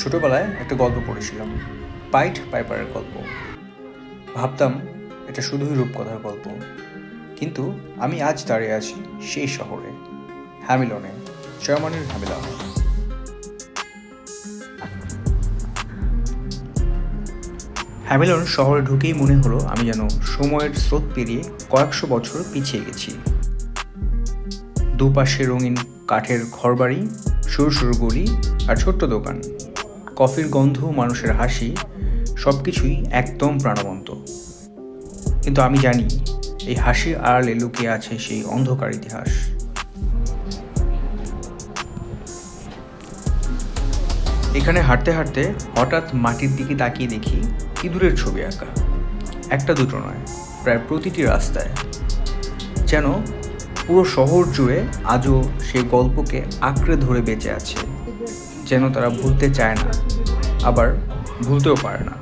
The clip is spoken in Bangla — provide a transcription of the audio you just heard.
ছোটবেলায় একটা গল্প পড়েছিলাম, পাইট পাইপারের গল্প। ভাবতাম, এটা শুধুই রূপকথার গল্প। কিন্তু আমি আজ দাঁড়িয়ে আছি সেই শহরে, হ্যামিলনে, জার্মানির হ্যামিলন। হ্যামিলন শহরে ঢুকেই মনে হলো আমি যেন সময়ের স্রোত পেরিয়ে কয়েকশো বছর পিছিয়ে গেছি। দুপাশে রঙিন কাঠের ঘরবাড়ি, সরু সরু গলি আর ছোট্ট দোকান। কফির গন্ধ, মানুষের হাসি সব কিছুই একদম প্রাণবন্ত। কিন্তু আমি জানি, এই হাসির আড়ালে লুকিয়ে আছে সেই অন্ধকার ইতিহাস। এখানে হাঁটতে হাঁটতে হঠাৎ মাটির দিকে তাকিয়ে দেখি ইঁদুরের ছবি আঁকা। একটা দুটো নয়, প্রায় প্রতিটি রাস্তায়। যেন পুরো শহর জুড়ে আজও সেই গল্পকে আঁকড়ে ধরে বেঁচে আছে। যেন তারা ভুলতে চায় না আবার ভুলতেও পারে না।